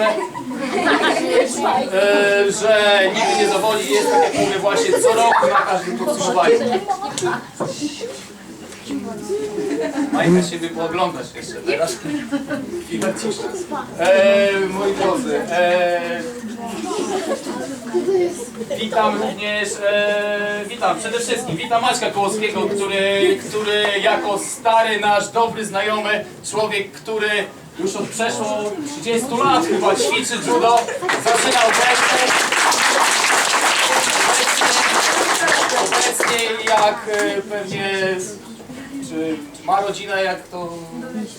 że, e, że nigdy nie zawodzi. Jest tak jak mówię właśnie co roku na każdym podsumowaniu. Majka siebie pooglądać jeszcze teraz. Chwilę ciszy. E, moi drodzy, e, witam również, e, witam przede wszystkim, witam Maćka Kołowskiego, który, który jako stary nasz dobry znajomy, człowiek, który już od przeszło 30 lat chyba ćwiczy judo, zaczynał wrestling. Obecnie jak e, pewnie czy, czy ma rodzinę, jak to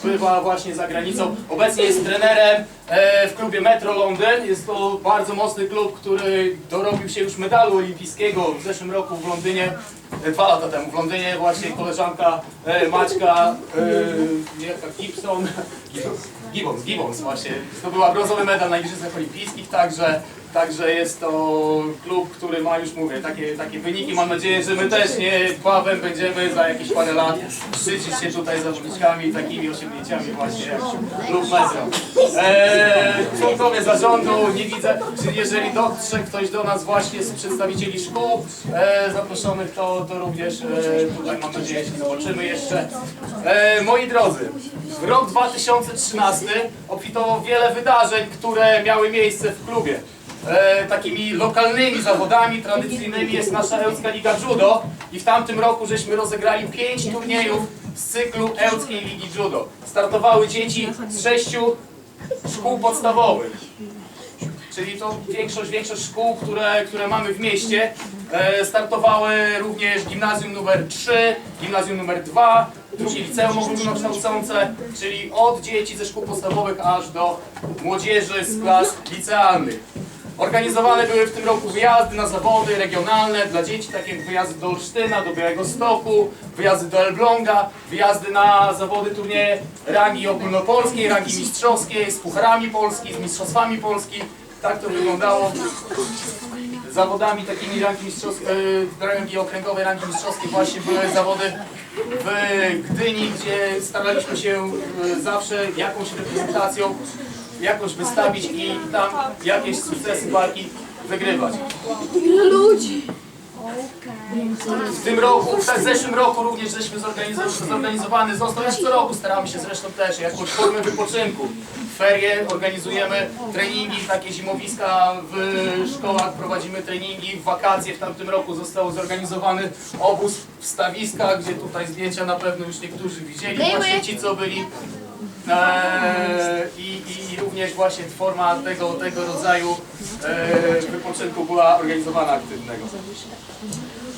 bywa właśnie za granicą. Obecnie jest trenerem e, w klubie Metro Londyn. Jest to bardzo mocny klub, który dorobił się już medalu olimpijskiego w zeszłym roku w Londynie. E, dwa lata temu w Londynie właśnie koleżanka e, Maćka Gibson Gibbons, Gibbons właśnie zdobyła brązowy medal na Igrzyskach Olimpijskich, także Także jest to klub, który ma już, mówię, takie, takie wyniki. Mam nadzieję, że my też nie bawem będziemy za jakieś parę lat szczycić się tutaj zawodniczkami takimi osiągnięciami właśnie jak klub Metro. Eee, członkowie zarządu, nie widzę, czy jeżeli dotrze ktoś do nas właśnie z przedstawicieli szkół e, zaproszonych, to, to również e, tutaj mam nadzieję się zobaczymy jeszcze. E, moi drodzy, rok 2013 obfitował wiele wydarzeń, które miały miejsce w klubie. E, takimi lokalnymi zawodami tradycyjnymi jest nasza Ełcka Liga Judo i w tamtym roku żeśmy rozegrali pięć turniejów z cyklu Ełckiej Ligi Judo. Startowały dzieci z sześciu szkół podstawowych. Czyli to większość, większość szkół, które, które mamy w mieście. E, startowały również gimnazjum numer 3, gimnazjum numer 2, drugie liceum ogólnokształcące, czyli od dzieci ze szkół podstawowych aż do młodzieży z klas licealnych. Organizowane były w tym roku wyjazdy na zawody regionalne dla dzieci, takie jak wyjazdy do Olsztyna, do Białego Stoku, wyjazdy do Elbląga, wyjazdy na zawody turnieje rangi ogólnopolskiej, rangi mistrzowskiej, z pucharami Polski, z mistrzostwami Polski. Tak to wyglądało zawodami takimi rangi, mistrzowskiej, e, rangi okręgowej, rangi mistrzowskiej właśnie były zawody w Gdyni, gdzie staraliśmy się e, zawsze jakąś reprezentacją jakoś wystawić i tam jakieś sukcesy walki wygrywać. W tym roku, w zeszłym roku również żeśmy zorganizo- zorganizowany został, jak co roku staramy się zresztą też, jakąś formę wypoczynku. W ferie organizujemy treningi, takie zimowiska w szkołach, prowadzimy treningi, w wakacje w tamtym roku został zorganizowany obóz w stawiskach, gdzie tutaj zdjęcia na pewno już niektórzy widzieli, właśnie ci co byli I, i, I również właśnie forma tego, tego rodzaju e, wypoczynku była organizowana aktywnego.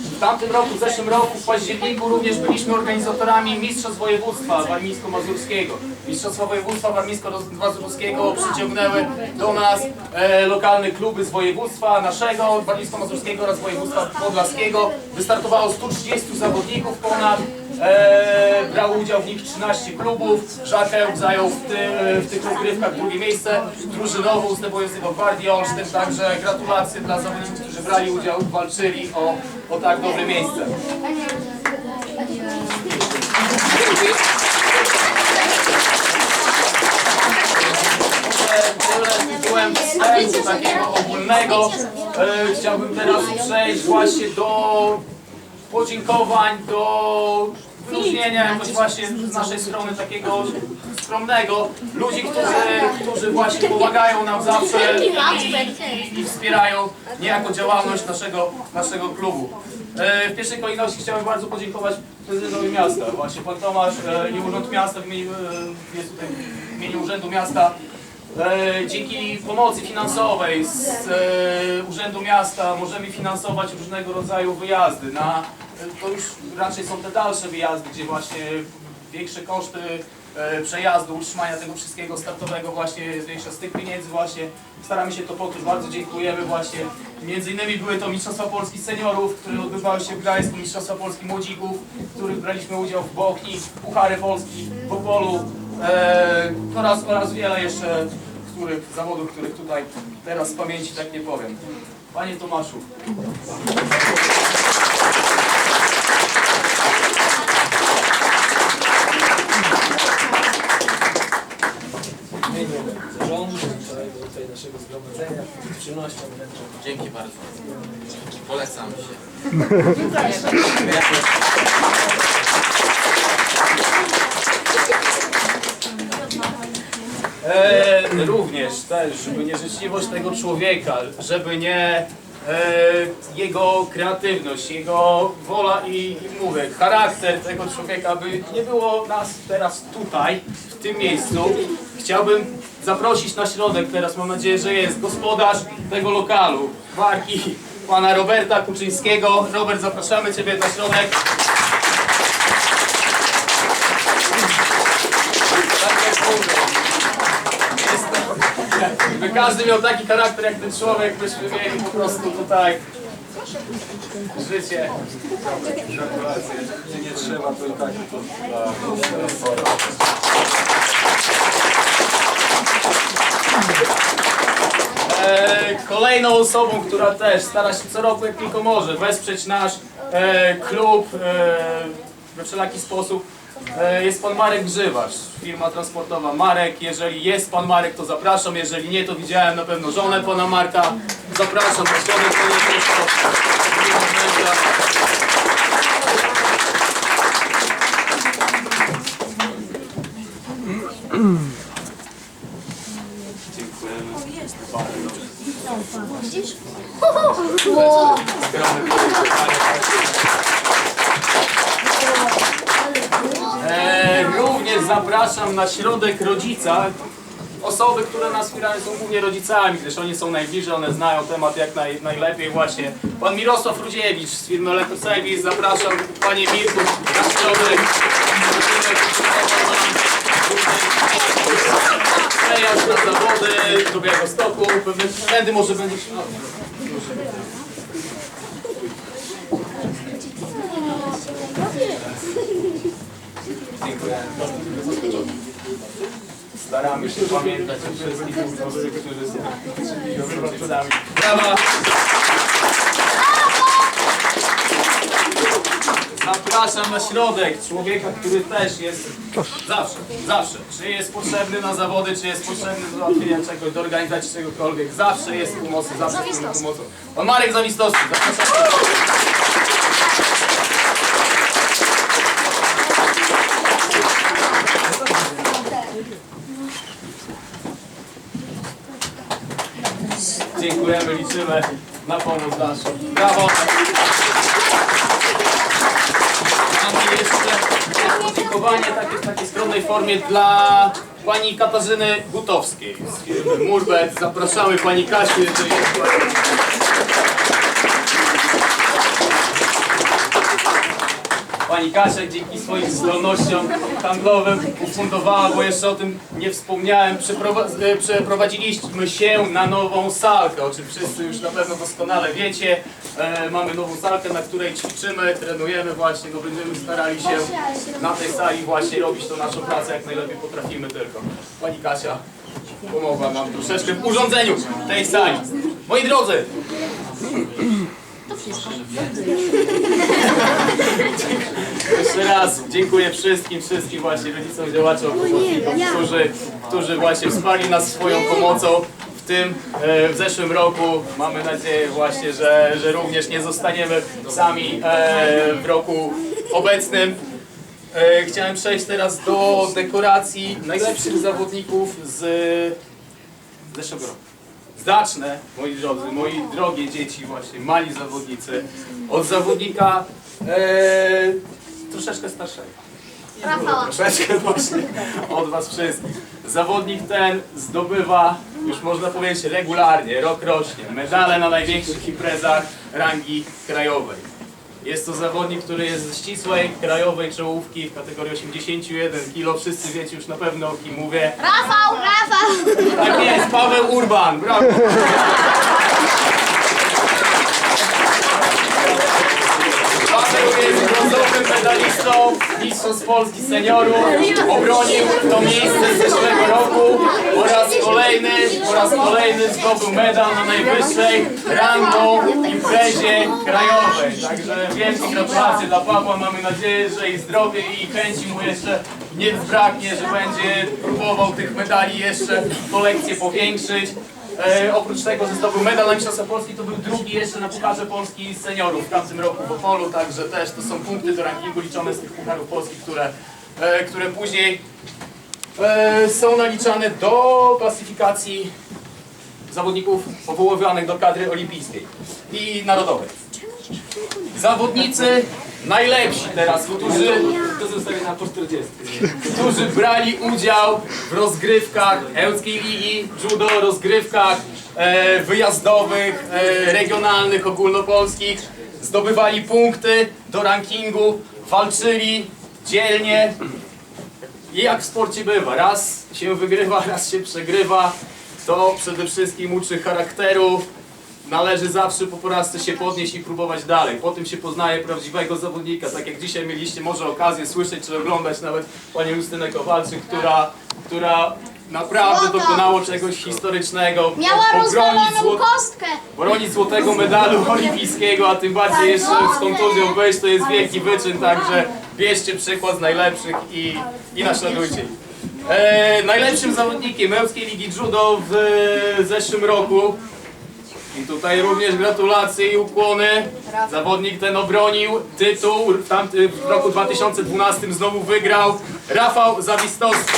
W tamtym roku, w zeszłym roku, w październiku również byliśmy organizatorami Mistrzostw Województwa Warmińsko-Mazurskiego. Mistrzostwa Województwa Warmińsko-Mazurskiego przyciągnęły do nas e, lokalne kluby z województwa naszego, Warmińsko-Mazurskiego oraz województwa podlaskiego. Wystartowało 130 zawodników ponad. E, brało udział w nich 13 klubów. Żakeł zajął w, w tych rozgrywkach drugie miejsce. Drużynowo ustępującego Gwardii Olsztyn, także gratulacje dla zawodników, którzy brali udział, walczyli o, o tak dobre miejsce. Tyle tytułem wstępu takiego ogólnego. E, chciałbym teraz przejść właśnie do podziękowań, do wyróżnienia jakoś właśnie z naszej strony takiego skromnego. Ludzi, którzy, którzy właśnie pomagają nam zawsze i, i wspierają niejako działalność naszego, naszego klubu. E, W pierwszej kolejności chciałem bardzo podziękować prezydentowi miasta. Właśnie pan Tomasz e, i Urząd Miasta w imieniu, e, jest tutaj w imieniu Urzędu Miasta E, Dzięki pomocy finansowej z e, Urzędu Miasta możemy finansować różnego rodzaju wyjazdy. Na, e, to już raczej są te dalsze wyjazdy, gdzie właśnie większe koszty e, przejazdu, utrzymania tego wszystkiego startowego właśnie jest większa z tych pieniędzy właśnie staramy się to pokryć. Bardzo dziękujemy właśnie. Między innymi były to Mistrzostwa Polski Seniorów, które odbywały się w Gdańsku, Mistrzostwa Polski Młodzików, w których braliśmy udział w Bochni, Puchary Polski w Opolu oraz, oraz wiele jeszcze których, zawodów, których tutaj teraz z pamięci tak nie powiem. Panie Tomaszu. w imieniu zarządu, tutaj naszego zgromadzenia. Z przyjemnością wręczę. Dzięki bardzo. Polecam się. również też, żeby nie życzliwość tego człowieka, żeby nie e, jego kreatywność, jego wola i, i mówię, charakter tego człowieka, by nie było nas teraz tutaj, w tym miejscu. Chciałbym zaprosić na środek, teraz mam nadzieję, że jest gospodarz tego lokalu, marki pana Roberta Kuczyńskiego. Robert, zapraszamy Ciebie na środek. Tak jak mówię, jest to, by każdy miał taki charakter jak ten człowiek, byśmy mieli po prostu tutaj życie. Gratulacje. Nie trzeba, to i tak to E, kolejną osobą, która też stara się co roku jak tylko może wesprzeć nasz e, klub e, we wszelaki sposób jest pan Marek Grzywacz, firma transportowa Marek. Jeżeli jest pan Marek, to zapraszam, jeżeli nie, to widziałem na pewno żonę pana Marka. Zapraszam na środek, to nie jest to. Wow. E, również zapraszam na środek rodzica. Osoby, które nas wspierają są głównie rodzicami, gdyż oni są najbliżej, one znają temat jak naj, najlepiej właśnie. Pan Mirosław Rudziewicz z firmy Elektroserwis, zapraszam Panie Mirku na środek. Przejazd na zawody do Białegostoku, pewnie wtedy może będzie Dziękuję. Staramy się pamiętać o wszystkich uczestnikach, którzy są rodzicami. Brawa! Zapraszam na środek człowieka, który też jest zawsze, zawsze. Czy jest potrzebny na zawody, czy jest potrzebny do załatwienia czegoś, do organizacji czegokolwiek. Zawsze jest pomocy, zawsze jest pomocą. Pan Marek Zawistowski, zapraszam. Dziękujemy, liczymy na pomoc naszą. Brawo! Mamy jeszcze podziękowanie takie, w takiej skromnej formie dla pani Katarzyny Gutowskiej z firmy Murbet. Zapraszamy pani Kasiu, pani. Kasia dzięki swoim zdolnościom handlowym ufundowała, bo jeszcze o tym nie wspomniałem, e, przeprowadziliśmy się na nową salkę, o czym wszyscy już na pewno doskonale wiecie. E, mamy nową salkę, na której ćwiczymy, trenujemy właśnie, no będziemy starali się na tej sali właśnie robić tą naszą pracę jak najlepiej potrafimy tylko. Pani Kasia pomogła nam troszeczkę w urządzeniu tej sali. Moi drodzy, Jeszcze raz dziękuję wszystkim, wszystkim właśnie rodzicom, działaczom, pomocnikom, którzy, którzy właśnie wsparli nas swoją pomocą w tym, e, w zeszłym roku. Mamy nadzieję właśnie, że, że również nie zostaniemy sami e, w roku obecnym. E, Chciałem przejść teraz do dekoracji najlepszych zawodników z zeszłego roku. Zacznę, moi drodzy, moi drogie dzieci, właśnie mali zawodnicy, od zawodnika e, troszeczkę starszego. Rafała. Troszeczkę właśnie od was wszystkich. Zawodnik ten zdobywa, już można powiedzieć regularnie, rok rocznie, medale na największych imprezach rangi krajowej. Jest to zawodnik, który jest ze ścisłej krajowej czołówki w kategorii 81 kg. Wszyscy wiecie już na pewno o kim mówię. Rafał, Rafał! Tak jest, Paweł Urban, brawo! Paweł jest brązowym medalistą Mistrzostw Polski Seniorów. Obronił to miejsce z zeszłego roku po raz kolejny, po raz kolejny zdobył medal na najwyższej rangą imprezie krajowej. Także wielkie gratulacje dla Pawła. Mamy nadzieję, że i zdrowie i chęci mu jeszcze nie zbraknie, że będzie próbował tych medali jeszcze kolekcję powiększyć. E, oprócz tego, że zdobył medal na Mistrzostwa Polski, to był drugi jeszcze na Pucharze Polski seniorów w tamtym roku w Opolu, także też to są punkty do rankingu liczone z tych Pucharów Polskich, które, e, które później e, są naliczane do klasyfikacji zawodników powoływanych do kadry olimpijskiej i narodowej. Zawodnicy najlepsi teraz, którzy, To zostawię na po 40. którzy brali udział w rozgrywkach Ełckiej Ligi Judo, rozgrywkach e, wyjazdowych, e, regionalnych, ogólnopolskich, zdobywali punkty do rankingu, walczyli dzielnie. I jak w sporcie bywa, raz się wygrywa, raz się przegrywa, to przede wszystkim uczy charakteru, należy zawsze po porażce się podnieść i próbować dalej. Po tym się poznaje prawdziwego zawodnika, tak jak dzisiaj mieliście może okazję słyszeć czy oglądać nawet panią Justynę Kowalczyk, która, która naprawdę Złota. dokonało czegoś historycznego. Miała rozwaloną zło- kostkę. bronić złotego medalu olimpijskiego, a tym bardziej jeszcze z kontuzją wejść, to jest wielki wyczyn, także bierzcie przykład z najlepszych i, i naśladujcie ich. E, najlepszym zawodnikiem Ełskiej Ligi Judo w e, zeszłym roku i tutaj również gratulacje i ukłony. Zawodnik ten obronił tytuł, w, tamty, w roku 2012 znowu wygrał Rafał Zawistowski.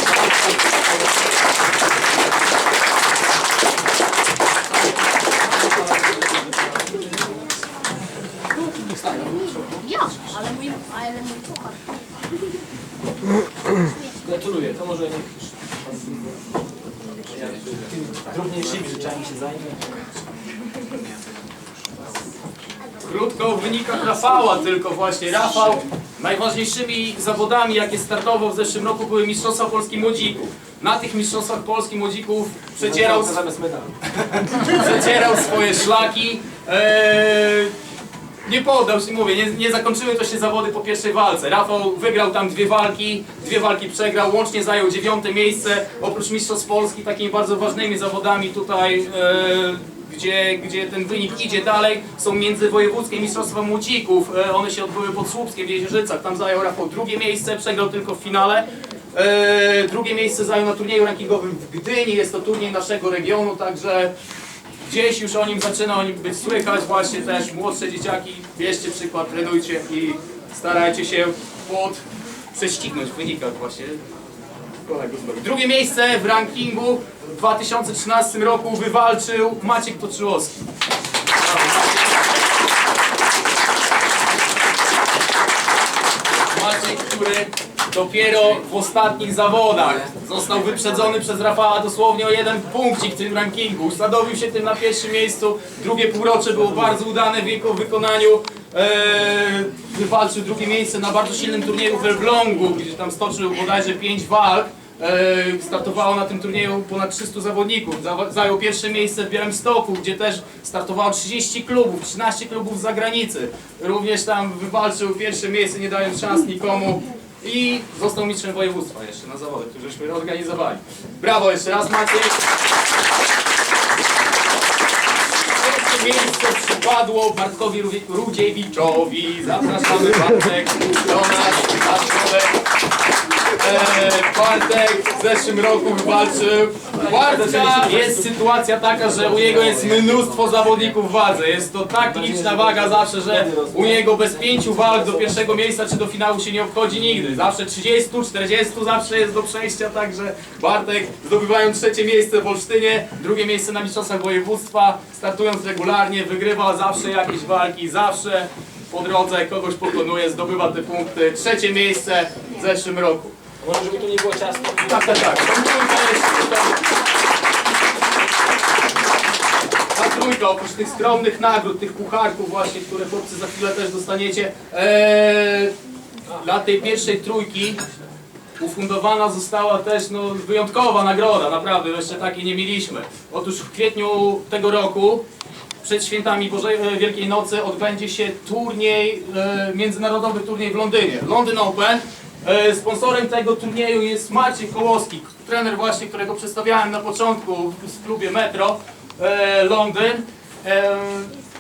Ja, ale mój, ale mój puchar. Gratuluję, to może niech tymi drobniejszymi rzeczami się zajmie. Krótko o wynikach Rafała tylko właśnie. Rafał najważniejszymi zawodami jakie startował w zeszłym roku były Mistrzostwa Polski Młodzików. Na tych Mistrzostwach Polski Młodzików przecierał, przecierał swoje szlaki. Eee, nie poddał się, mówię, nie, nie zakończyły to się zawody po pierwszej walce. Rafał wygrał tam dwie walki, dwie walki przegrał, łącznie zajął dziewiąte miejsce. Oprócz Mistrzostw Polski takimi bardzo ważnymi zawodami tutaj, e, gdzie, gdzie ten wynik idzie dalej, są międzywojewódzkie Mistrzostwa Młodzików. E, one się odbyły pod Słupskiem w Jeziorzycach. Tam zajął Rafał drugie miejsce, przegrał tylko w finale. E, drugie miejsce zajął na turnieju rankingowym w Gdyni. Jest to turniej naszego regionu, także Gdzieś już o nim zaczyna o nim być słychać, właśnie też młodsze dzieciaki, bierzcie przykład, trenujcie i starajcie się pod prześcignąć w wynikach właśnie. Drugie miejsce w rankingu w 2013 roku wywalczył Maciek Toczyłowski. Maciek, który dopiero w ostatnich zawodach został wyprzedzony przez Rafała dosłownie o jeden punkcik w tym rankingu. Usadowił się tym na pierwszym miejscu. Drugie półrocze było bardzo udane w jego wykonaniu. Eee, wywalczył drugie miejsce na bardzo silnym turnieju w Elblągu, gdzie tam stoczył bodajże 5 walk. Eee, startowało na tym turnieju ponad 300 zawodników. Zajął pierwsze miejsce w Białymstoku, gdzie też startowało 30 klubów, 13 klubów z zagranicy. Również tam wywalczył pierwsze miejsce, nie dając szans nikomu. I został mistrzem województwa jeszcze na zawody, któreśmy organizowali. Brawo jeszcze raz Maciej. Trzecie miejsce przypadło Bartkowi Rudzie- Rudziewiczowi. Zapraszamy Bartek do nas. Eee, Bartek w zeszłym roku wywalczył. Bartka jest sytuacja taka, że u niego jest mnóstwo zawodników w wadze. Jest to tak liczna waga zawsze, że u niego bez pięciu walk do pierwszego miejsca czy do finału się nie obchodzi nigdy. Zawsze 30, 40 zawsze jest do przejścia, także Bartek zdobywając trzecie miejsce w Olsztynie, drugie miejsce na Mistrzostwach Województwa, startując regularnie, wygrywa zawsze jakieś walki, zawsze po drodze kogoś pokonuje, zdobywa te punkty. Trzecie miejsce w zeszłym roku. Może żeby tu nie było ciasno. Tak, tak, tak. Ta trójka oprócz tych skromnych nagród, tych pucharków właśnie, które chłopcy za chwilę też dostaniecie, ee, dla tej pierwszej trójki ufundowana została też no, wyjątkowa nagroda, naprawdę, jeszcze takiej nie mieliśmy. Otóż w kwietniu tego roku przed świętami Bożej e, Wielkiej Nocy odbędzie się turniej, e, międzynarodowy turniej w Londynie, London Open. E, Sponsorem tego turnieju jest Maciej Kołowski, trener właśnie, którego przedstawiałem na początku w klubie Metro Londyn.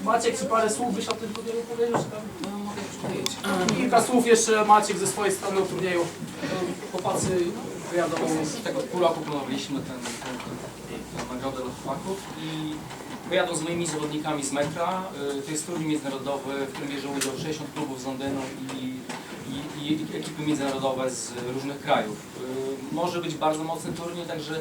Maciek, czy parę słów byś o tym turnieju powiedział? No. Kilka słów jeszcze Maciek ze swojej strony o turnieju. Chłopacy Pojadą z tego pół roku planowaliśmy ten, ten, nagrodę dla chłopaków i pojadą z moimi zawodnikami z metra. Y, To jest turniej międzynarodowy, w którym bierze udział 60 klubów z Londynu i, i, i ekipy międzynarodowe z różnych krajów. Y, Może być bardzo mocny turniej, także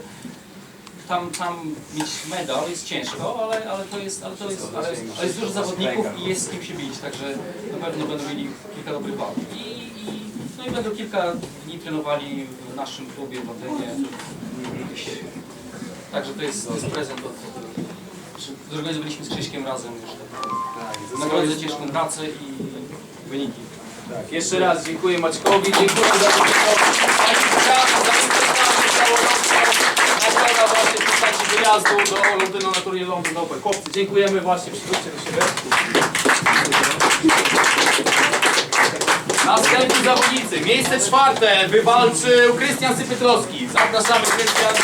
tam, tam mieć medal jest ciężko, ale, ale to jest, ale to jest, ale, ale jest dużo zawodników i jest z kim się bić, także na pewno będą mieli kilka dobrych walk. I, i, no i będą kilka dni trenowali w naszym klubie w Londynie. Także to jest, to jest prezent od Zorganizowaliśmy z Krzyśkiem razem już taką nagrodę za ciężką pracę i wyniki. Tak, jeszcze raz dziękuję Maćkowi, dziękuję za to, za całoroczną nagroda właśnie w postaci wyjazdu do Londynu na turniej London Open. Chłopcy, dziękujemy właśnie, przychodźcie do siebie. Następni zawodnicy. Miejsce czwarte wywalczył Krystian Sypytrowski. Zapraszamy Krystian.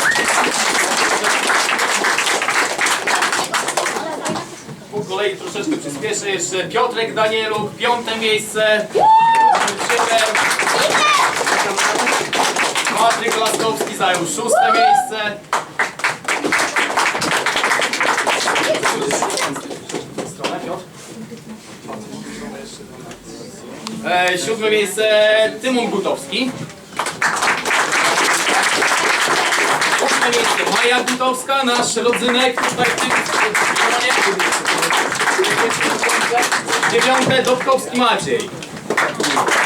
Kolei troszeczkę przyspieszę jeszcze. Piotrek Danieluk, piąte miejsce. Patryk Laskowski zajął szóste miejsce. E, siódme miejsce Tymon Gutowski. Ósme miejsce Maja Gutowska, nasz rodzynek tutaj w tym Dziewiąte Dobkowski Maciej.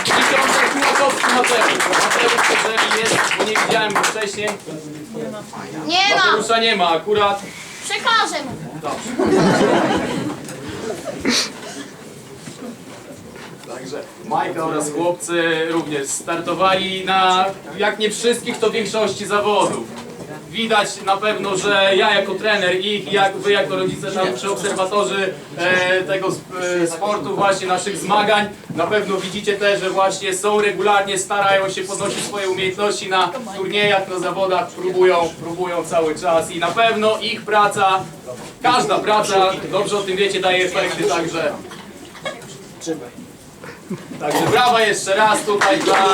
Dziesiąte Kułakowski Mateusz. Mateusz jeżeli jest, bo nie widziałem go wcześniej. Nie ma! Mateusza nie ma akurat. Przekażę mu. Także Majka oraz chłopcy również startowali na, jak nie wszystkich, to większości zawodów. Widać na pewno, że ja jako trener ich, jak wy jako rodzice przy obserwatorzy e, tego e, sportu, właśnie naszych zmagań, na pewno widzicie też, że właśnie są regularnie, starają się podnosić swoje umiejętności na turniejach, na zawodach, próbują, próbują cały czas i na pewno ich praca, każda praca, dobrze o tym wiecie, daje efekty, także. Także brawa jeszcze raz tutaj dla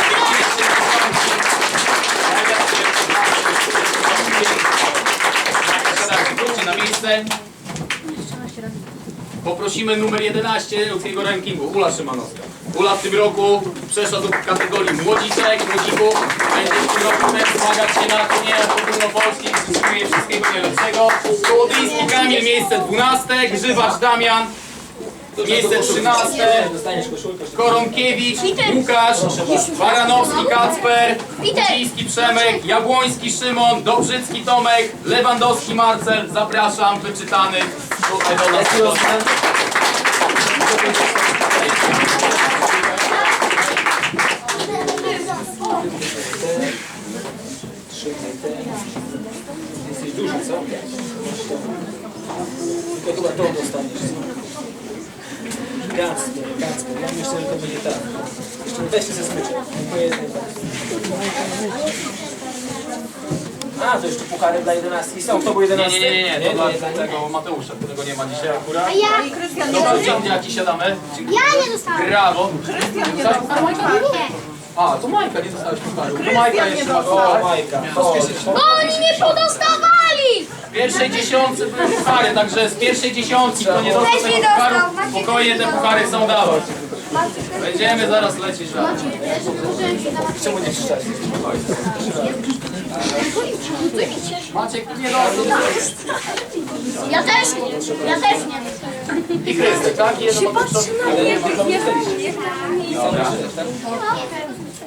Wróćcie na miejsce. Poprosimy numer 11 ludzkiego rankingu, Ula Szymanowska. Ula w tym roku przeszła do kategorii młodziczek, młodzików. Będzie w tym roku też zmagać się na turniejach ogólnopolskich. Życzymy wszystkiego najlepszego. Kołodyjski Kamil, miejsce 12. Grzywacz Damian, miejsce 13. Dostaniesz koszulkę. Koronkiewicz, Łukasz, Baranowski Kacper, Peter. Ciński Przemek, Jabłoński Szymon, Dobrzycki Tomek, Lewandowski Marcel. Zapraszam wyczytanych tutaj do nas. Jesteś duży, co? Tylko chyba to dostaniesz. Gacko, gacko. Ja myślę, że to będzie tak. Jeszcze weźcie ze smyczem. Po jednej A, to jeszcze puchary dla 11 są. To był Nie, 11? nie, nie, nie, nie, to dla dla tego Mateusza, którego nie ma dzisiaj akurat. A ja? Dobra, dzięki, siadamy. Dziękuję. Ja nie dostałem. Brawo. A, Majka? Nie. A, to Majka, nie dostałeś pucharu. To Majka jeszcze ma O. Majka. Bo oni mnie podostawali! W pierwszej dziesiątce były puchary, także z pierwszej dziesiątki, kto nie dostał tego pucharu, spokojnie te puchary są dawać. Będziemy zaraz lecieć dalej. czemu nie krzyczeć? Maciek, nie dostał. Ja też nie. Ja też nie. I Krystek, tak? I jedno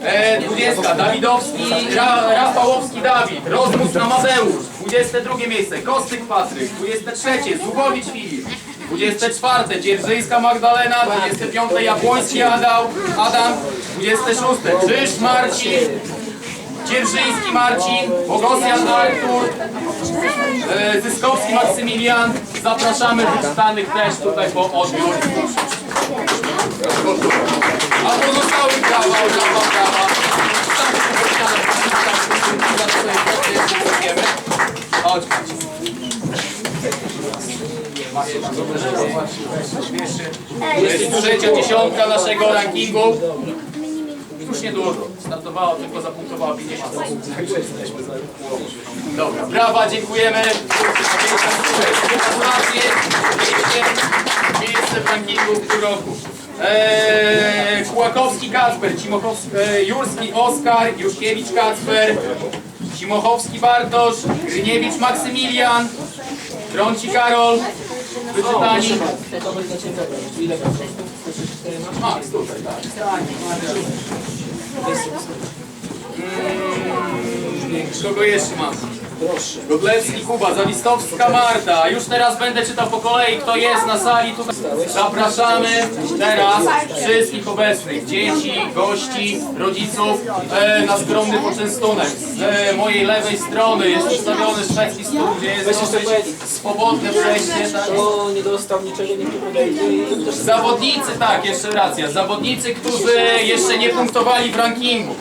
E, 20. Dawidowski, Ra, Rafałowski Dawid, Rozmus Amadeusz, 22 miejsce, Kostyk Patryk, 23. Zubowicz Filip, 24. Dzierżyńska Magdalena, 25. Jabłoński Adam, Adam 26. Krzyż Marcin, Dzierżyński Marcin, Bogosjan Artur, e, Zyskowski Maksymilian. Zapraszamy wyczytanych też tutaj po odbiór. A pozostałych brawa, brawa, brawa. Chodź, jest trzecia dziesiątka naszego rankingu. Już niedużo. startowała, tylko zapunktowała 50 osób. Dobra, brawa, dziękujemy. Gratulacje. Miejsce w rankingu w tym roku. Eee, Kłakowski Kacper, Cimochowski, e, Jurski Oskar, Juszkiewicz Kacper, Cimochowski Bartosz, Gryniewicz Maksymilian, Trąci Karol, wyczytani. Max, tutaj, tak. Mm, Kogo jeszcze mam? Godlewski Kuba, Zawistowska Marta. Już teraz będę czytał po kolei, kto jest na sali. Tutaj. Zapraszamy teraz wszystkich obecnych, dzieci, gości, rodziców e, na skromny poczęstunek. Z e, mojej lewej strony jest przedstawiony szwedzki stół, gdzie jest dosyć swobodne przejście. Tak? Nie dostał niczego, podejdzie też Zawodnicy, tak, jeszcze racja. Zawodnicy, którzy jeszcze nie punktowali w rankingu.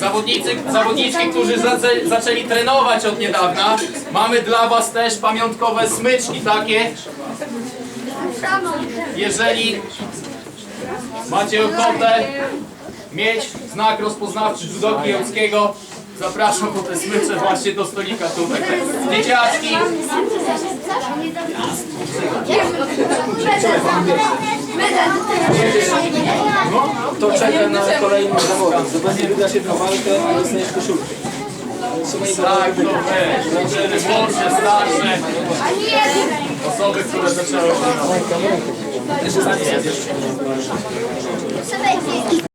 Zawodnicy, zawodniczki, którzy zaczę, zaczęli trenować od niedawna. Mamy dla Was też pamiątkowe smyczki takie. Jeżeli macie ochotę mieć znak rozpoznawczy judoki Jołckiego, zapraszam po te smycze właśnie do stolika tutaj. Dzieciaczki, kto czeka na kolejny zawodnik. Zobaczcie, wyda się na walkę, a dostaniesz koszulkę. tak, to wy, drużyny młodsze, starsze, osoby, które zaczęły trenować.